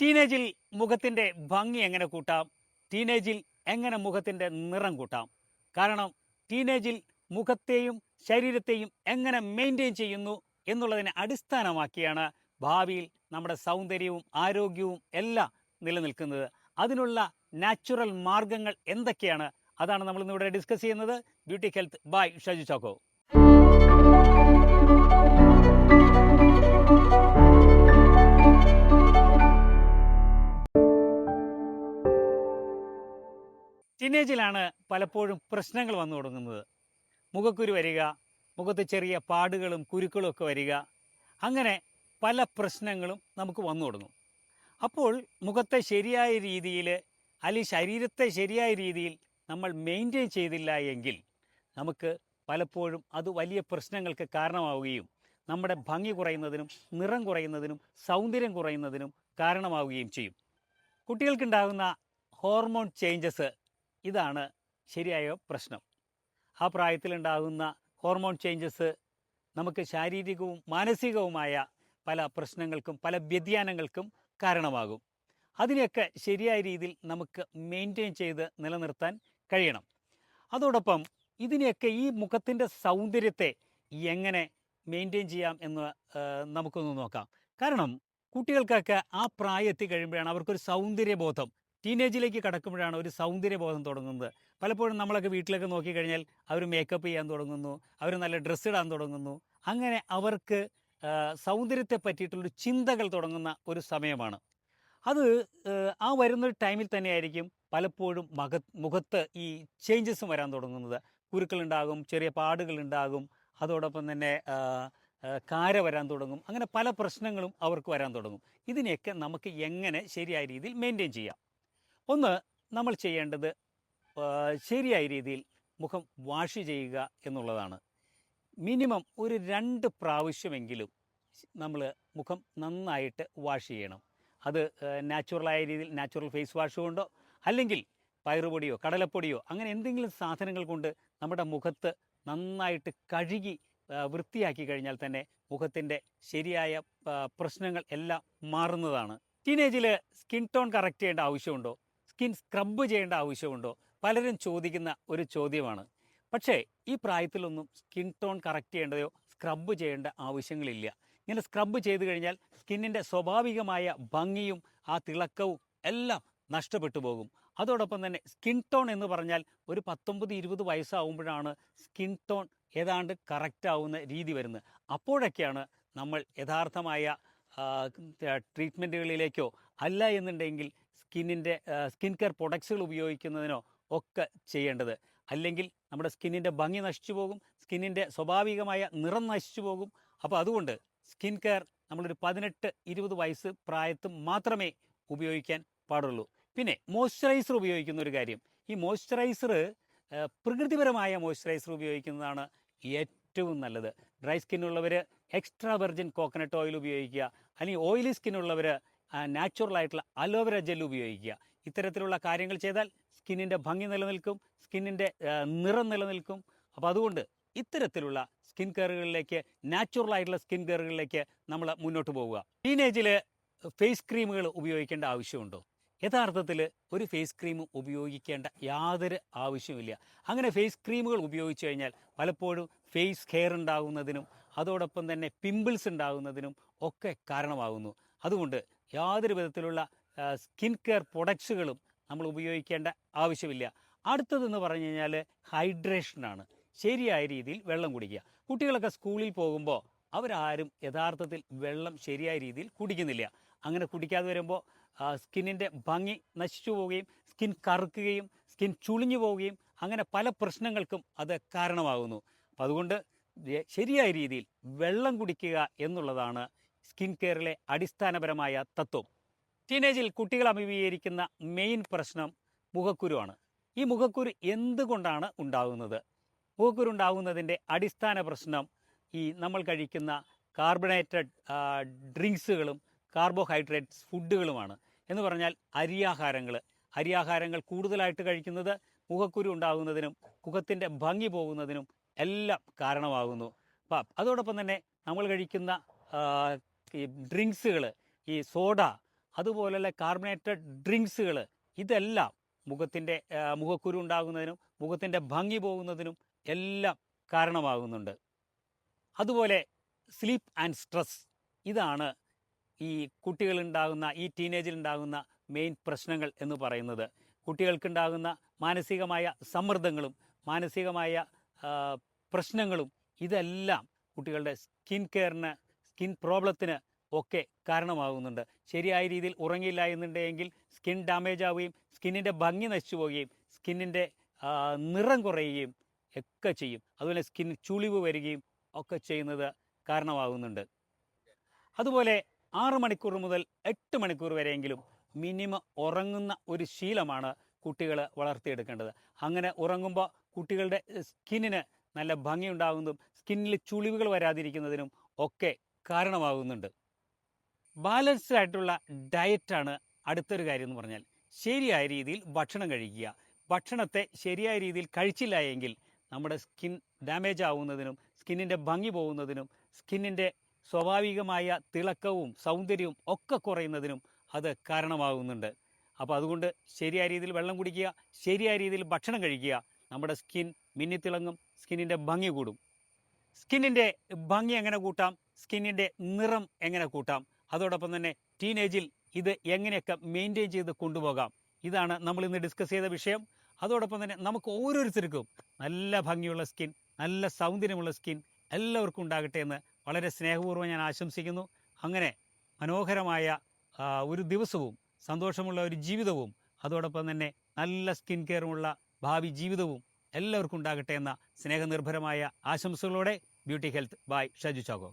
ടീനേജിൽ മുഖത്തിന്റെ ഭംഗി എങ്ങനെ കൂട്ടാം? ടീനേജിൽ എങ്ങനെ മുഖത്തിന്റെ നിറം കൂട്ടാം? കാരണം ടീനേജിൽ മുഖത്തെയും ശരീരത്തെയും എങ്ങനെ മെയിന്റെയിൻ ചെയ്യുന്നു എന്നുള്ളതിനെ അടിസ്ഥാനമാക്കിയാണ് ഭാവിയിൽ നമ്മുടെ സൗന്ദര്യവും ആരോഗ്യവും എല്ലാം നിലനിൽക്കുന്നത്. അതിനുള്ള നാച്ചുറൽ മാർഗങ്ങൾ എന്തൊക്കെയാണ്? അതാണ് നമ്മൾ ഇന്നിവിടെ ഡിസ്കസ് ചെയ്യുന്നത്. Beauty health by Shaju Chacko ടീനേജിലാണ് പലപ്പോഴും പ്രശ്നങ്ങൾ വന്നു തുടങ്ങുന്നത്. മുഖക്കുരു വരിക മുഖത്ത് ചെറിയ പാടുകളും കുരുക്കളും ഒക്കെ വരിക അങ്ങനെ പല പ്രശ്നങ്ങളും നമുക്ക് വന്നു തുടങ്ങും. അപ്പോൾ മുഖത്തെ ശരിയായ രീതിയിൽ അല്ലെങ്കിൽ ശരീരത്തെ ശരിയായ രീതിയിൽ നമ്മൾ മെയിന്റെയിൻ ചെയ്തില്ല എങ്കിൽ നമുക്ക് പലപ്പോഴും അത് വലിയ പ്രശ്നങ്ങൾക്ക് കാരണമാവുകയും നമ്മുടെ ഭംഗി കുറയുന്നതിനും നിറം കുറയുന്നതിനും സൗന്ദര്യം കുറയുന്നതിനും കാരണമാവുകയും ചെയ്യും. കുട്ടികൾക്കുണ്ടാകുന്ന ഹോർമോൺ ചേഞ്ചസ് ഇതാണ് ശരിയായ പ്രശ്നം. ആ പ്രായത്തിലുണ്ടാകുന്ന ഹോർമോൺ ചേഞ്ചസ് നമുക്ക് ശാരീരികവും മാനസികവുമായ പല പ്രശ്നങ്ങൾക്കും പല വ്യതിയാനങ്ങൾക്കും കാരണമാകും. അതിനെയൊക്കെ ശരിയായ രീതിയിൽ നമുക്ക് മെയിന്റെയിൻ ചെയ്ത് നിലനിർത്താൻ കഴിയണം. അതോടൊപ്പം ഇതിനെയൊക്കെ ഈ മുഖത്തിന്റെ സൗന്ദര്യത്തെ എങ്ങനെ മെയിന്റെയിൻ ചെയ്യാം എന്ന് നമുക്കൊന്ന് നോക്കാം. കാരണം കുട്ടികൾക്കൊക്കെ ആ പ്രായം എത്തിക്കഴിയുമ്പോഴാണ് അവർക്കൊരു സൗന്ദര്യബോധം. ടീനേജിലേക്ക് കടക്കുമ്പോഴാണ് ഒരു സൗന്ദര്യബോധം തുടങ്ങുന്നത്. പലപ്പോഴും നമ്മളൊക്കെ വീട്ടിലൊക്കെ നോക്കിക്കഴിഞ്ഞാൽ അവർ മേക്കപ്പ് ചെയ്യാൻ തുടങ്ങുന്നു അവർ നല്ല ഡ്രസ്സ് ഇടാൻ തുടങ്ങുന്നു. അങ്ങനെ അവർക്ക് സൗന്ദര്യത്തെ പറ്റിയിട്ടുള്ളൊരു ചിന്തകൾ തുടങ്ങുന്ന ഒരു സമയമാണ്. അത് ആ വരുന്നൊരു ടൈമിൽ തന്നെയായിരിക്കും പലപ്പോഴും മക മുഖത്ത് ഈ ചേഞ്ചസ് വരാൻ തുടങ്ങുന്നത്. കുരുക്കളുണ്ടാകും ചെറിയ പാടുകളുണ്ടാകും അതോടൊപ്പം തന്നെ കാര വരാൻ തുടങ്ങും. അങ്ങനെ പല പ്രശ്നങ്ങളും അവർക്ക് വരാൻ തുടങ്ങും. ഇതിനെയൊക്കെ നമുക്ക് എങ്ങനെ ശരിയായ രീതിയിൽ മെയിന്റെയിൻ ചെയ്യാം? ഒന്ന് നമ്മൾ ചെയ്യേണ്ടത് ശരിയായ രീതിയിൽ മുഖം വാഷ് ചെയ്യുക എന്നുള്ളതാണ്. മിനിമം ഒരു രണ്ട് പ്രാവശ്യമെങ്കിലും നമ്മൾ മുഖം നന്നായിട്ട് വാഷ് ചെയ്യണം. അത് നാച്ചുറലായ രീതിയിൽ നാച്ചുറൽ ഫേസ് വാഷ് കൊണ്ടോ അല്ലെങ്കിൽ പയറുപൊടിയോ കടലപ്പൊടിയോ അങ്ങനെ എന്തെങ്കിലും സാധനങ്ങൾ കൊണ്ട് നമ്മുടെ മുഖത്ത് നന്നായിട്ട് കഴുകി വൃത്തിയാക്കി കഴിഞ്ഞാൽ തന്നെ മുഖത്തിന്റെ ശരിയായ പ്രശ്നങ്ങൾ എല്ലാം മാറുന്നതാണ്. ടീനേജിൽ സ്കിൻ ടോൺ കറക്റ്റ് ചെയ്യേണ്ട ആവശ്യമുണ്ടോ? സ്കിൻ സ്ക്രബ് ചെയ്യേണ്ട ആവശ്യമുണ്ടോ? പലരും ചോദിക്കുന്ന ഒരു ചോദ്യമാണ്. പക്ഷേ ഈ പ്രായത്തിലൊന്നും സ്കിൻ ടോൺ കറക്റ്റ് ചെയ്യേണ്ടതോ സ്ക്രബ് ചെയ്യേണ്ട ആവശ്യങ്ങളില്ല. ഇങ്ങനെ സ്ക്രബ് ചെയ്തു കഴിഞ്ഞാൽ സ്കിന്നിന്റെ സ്വാഭാവികമായ ഭംഗിയും ആ തിളക്കവും എല്ലാം നഷ്ടപ്പെട്ടു പോകും. അതോടൊപ്പം തന്നെ സ്കിൻ ടോൺ എന്ന് പറഞ്ഞാൽ ഒരു പത്തൊമ്പത് ഇരുപത് വയസ്സാവുമ്പോഴാണ് സ്കിൻ ടോൺ ഏതാണ്ട് കറക്റ്റ് ആവുന്ന രീതി വരുന്നത്. അപ്പോഴൊക്കെയാണ് നമ്മൾ യഥാർത്ഥമായ ട്രീറ്റ്മെന്റുകളിലേക്കോ അല്ല എന്നുണ്ടെങ്കിൽ സ്കിന്നിന്റെ സ്കിൻ കെയർ പ്രൊഡക്ട്സുകൾ ഉപയോഗിക്കുന്നതിനോ ഒക്കെ ചെയ്യേണ്ടത്. അല്ലെങ്കിൽ നമ്മുടെ സ്കിന്നിന്റെ ഭംഗി നശിച്ചു പോകും സ്കിന്നിന്റെ സ്വാഭാവികമായ നിറം നശിച്ചു പോകും. അപ്പോൾ അതുകൊണ്ട് സ്കിൻ കെയർ നമ്മളൊരു പതിനെട്ട് ഇരുപത് വയസ്സ് പ്രായത്ത് മാത്രമേ ഉപയോഗിക്കാൻ പാടുള്ളൂ. പിന്നെ മോയ്സ്ചറൈസർ ഉപയോഗിക്കുന്ന ഒരു കാര്യം. ഈ മോയ്സ്ചറൈസർ പ്രകൃതിപരമായ മോയ്സ്ചറൈസർ ഉപയോഗിക്കുന്നതാണ് ഏറ്റവും നല്ലത്. ഡ്രൈ സ്കിന്നുള്ളവർ എക്സ്ട്രാ വെർജിൻ കോക്കനട്ട് ഓയിൽ ഉപയോഗിക്കുക. അല്ലെങ്കിൽ ഓയിലി സ്കിന്നുള്ളവർ നാച്ചുറൽ ആയിട്ടുള്ള അലോവേര ജെൽ ഉപയോഗിക്കുക. ഇത്തരത്തിലുള്ള കാര്യങ്ങൾ ചെയ്താൽ സ്കിന്നിന്റെ ഭംഗി നിലനിൽക്കും സ്കിന്നിന്റെ നിറം നിലനിൽക്കും. അപ്പോൾ അതുകൊണ്ട് ഇത്തരത്തിലുള്ള സ്കിൻ കെയറുകളിലേക്ക് നാച്ചുറൽ ആയിട്ടുള്ള സ്കിൻ കെയറുകളിലേക്ക് നമ്മൾ മുന്നോട്ട് പോവുക. ടീനേജിൽ ഫേസ് ക്രീമുകൾ ഉപയോഗിക്കേണ്ട ആവശ്യമുണ്ടോ? യഥാർത്ഥത്തിൽ ഒരു ഫേസ് ക്രീം ഉപയോഗിക്കേണ്ട യാതൊരു ആവശ്യമില്ല അങ്ങനെ ഫേസ് ക്രീമുകൾ ഉപയോഗിച്ചു കഴിഞ്ഞാൽ പലപ്പോഴും ഫേസ് ഹെയർ ഉണ്ടാകുന്നതിനും അതോടൊപ്പം തന്നെ പിമ്പിൾസ് ഉണ്ടാകുന്നതിനും ഒക്കെ കാരണമാകുന്നു. അതുകൊണ്ട് യാതൊരു വിധത്തിലുള്ള സ്കിൻ കെയർ പ്രൊഡക്ട്സുകളും നമ്മൾ ഉപയോഗിക്കേണ്ട ആവശ്യമില്ല. അടുത്തതെന്ന് പറഞ്ഞു കഴിഞ്ഞാൽ ഹൈഡ്രേഷനാണ് ശരിയായ രീതിയിൽ വെള്ളം കുടിക്കുക. കുട്ടികളൊക്കെ സ്കൂളിൽ പോകുമ്പോൾ അവരാരും യഥാർത്ഥത്തിൽ വെള്ളം ശരിയായ രീതിയിൽ കുടിക്കുന്നില്ല. അങ്ങനെ കുടിക്കാതെ വരുമ്പോൾ സ്കിന്നിന്റെ ഭംഗി നശിച്ചു പോവുകയും സ്കിൻ കറുക്കുകയും സ്കിൻ ചുളിഞ്ഞു പോവുകയും അങ്ങനെ പല പ്രശ്നങ്ങൾക്കും അത് കാരണമാകുന്നു. അപ്പം അതുകൊണ്ട് ശരിയായ രീതിയിൽ വെള്ളം കുടിക്കുക എന്നുള്ളതാണ് സ്കിൻ കെയറിലെ അടിസ്ഥാനപരമായ തത്വം. ടീനേജിൽ കുട്ടികൾ അഭിമുഖീകരിക്കുന്ന മെയിൻ പ്രശ്നം മുഖക്കുരുവാണ്. ഈ മുഖക്കുരു എന്തുകൊണ്ടാണ് ഉണ്ടാകുന്നത് മുഖക്കുരു ഉണ്ടാകുന്നതിന്റെ അടിസ്ഥാന പ്രശ്നം ഈ നമ്മൾ കഴിക്കുന്ന കാർബണേറ്റഡ് ഡ്രിങ്ക്സുകളും കാർബോഹൈഡ്രേറ്റ്സ് ഫുഡുകളുമാണ് എന്ന് പറഞ്ഞാൽ അരിയാഹാരങ്ങൾ. അരിയാഹാരങ്ങൾ കൂടുതലായിട്ട് കഴിക്കുന്നത് മുഖക്കുരു ഉണ്ടാകുന്നതിനും മുഖത്തിന്റെ ഭംഗി പോകുന്നതിനും എല്ലാം കാരണമാകുന്നു. അപ്പം അതോടൊപ്പം തന്നെ നമ്മൾ കഴിക്കുന്ന ഈ ഡ്രിങ്ക്സുകൾ ഈ സോഡ അതുപോലെയുള്ള കാർബണേറ്റഡ് ഡ്രിങ്ക്സുകൾ ഇതെല്ലാം മുഖത്തിന്റെ മുഖക്കുരു ഉണ്ടാകുന്നതിനും മുഖത്തിന്റെ ഭംഗി പോകുന്നതിനും എല്ലാം കാരണമാകുന്നുണ്ട്. അതുപോലെ സ്ലീപ്പ് ആൻഡ് സ്ട്രെസ് ഇതാണ് ഈ കുട്ടികളുണ്ടാകുന്ന ഈ ടീനേജിൽ ഉണ്ടാകുന്ന മെയിൻ പ്രശ്നങ്ങൾ എന്ന് പറയുന്നത്. കുട്ടികൾക്കുണ്ടാകുന്ന മാനസികമായ സമ്മർദ്ദങ്ങളും മാനസികമായ പ്രശ്നങ്ങളും ഇതെല്ലാം കുട്ടികളുടെ സ്കിൻ കെയറിന് സ്കിൻ പ്രോബ്ലത്തിന് ഒക്കെ കാരണമാകുന്നുണ്ട്. ശരിയായ രീതിയിൽ ഉറങ്ങിയില്ല എന്നുണ്ടെങ്കിൽ സ്കിൻ ഡാമേജ് ആവുകയും സ്കിന്നിന്റെ ഭംഗി നശിച്ചു പോവുകയും സ്കിന്നിന്റെ നിറം കുറയുകയും ഒക്കെ ചെയ്യും. അതുപോലെ സ്കിൻ ചുളിവ് വരികയും ഒക്കെ ചെയ്യുന്നത് കാരണമാകുന്നുണ്ട്. അതുപോലെ ആറ് മണിക്കൂർ മുതൽ എട്ട് മണിക്കൂർ വരെയെങ്കിലും മിനിമം ഉറങ്ങുന്ന ഒരു ശീലമാണ് കുട്ടികൾ വളർത്തിയെടുക്കേണ്ടത്. അങ്ങനെ ഉറങ്ങുമ്പോൾ കുട്ടികളുടെ സ്കിന്നിന് നല്ല ഭംഗി ഉണ്ടാകുന്നതും സ്കിന്നിൽ ചുളിവുകൾ വരാതിരിക്കുന്നതിനും ഒക്കെ കാരണമാകുന്നുണ്ട്. ബാലൻസ്ഡ് ആയിട്ടുള്ള ഡയറ്റാണ് അടുത്തൊരു കാര്യം എന്ന് പറഞ്ഞാൽ ശരിയായ രീതിയിൽ ഭക്ഷണം കഴിക്കുക. ഭക്ഷണത്തെ ശരിയായ രീതിയിൽ കഴിച്ചില്ല എങ്കിൽ നമ്മുടെ സ്കിൻ ഡാമേജ് ആവുന്നതിനും സ്കിന്നിന്റെ ഭംഗി പോകുന്നതിനും സ്കിന്നിന്റെ സ്വാഭാവികമായ തിളക്കവും സൗന്ദര്യവും ഒക്കെ കുറയുന്നതിനും അത് കാരണമാകുന്നുണ്ട്. അപ്പോൾ അതുകൊണ്ട് ശരിയായ രീതിയിൽ വെള്ളം കുടിക്കുക ശരിയായ രീതിയിൽ ഭക്ഷണം കഴിക്കുക നമ്മുടെ സ്കിൻ മിന്നിത്തിളങ്ങും സ്കിന്നിന്റെ ഭംഗി കൂടും. സ്കിന്നിന്റെ ഭംഗി എങ്ങനെ കൂട്ടാം? സ്കിന്നിന്റെ നിറം എങ്ങനെ കൂട്ടാം? അതോടൊപ്പം തന്നെ ടീനേജിൽ ഇത് എങ്ങനെയൊക്കെ മെയിന്റെയിൻ ചെയ്ത് കൊണ്ടുപോകാം? ഇതാണ് നമ്മൾ ഇന്ന് ഡിസ്കസ് ചെയ്ത വിഷയം. അതോടൊപ്പം തന്നെ നമുക്ക് ഓരോരുത്തർക്കും നല്ല ഭംഗിയുള്ള സ്കിൻ നല്ല സൗന്ദര്യമുള്ള സ്കിൻ എല്ലാവർക്കും ഉണ്ടാകട്ടെ എന്ന് വളരെ സ്നേഹപൂർവം ഞാൻ ആശംസിക്കുന്നു. അങ്ങനെ മനോഹരമായ ഒരു ദിവസവും സന്തോഷമുള്ള ഒരു ജീവിതവും അതോടൊപ്പം തന്നെ നല്ല സ്കിൻ കെയറുമുള്ള ഭാവി ജീവിതവും എല്ലാവർക്കും ഉണ്ടാകട്ടെ എന്ന സ്നേഹനിർഭരമായ ആശംസകളോടെ beauty health. Bye. Shaju Chacko.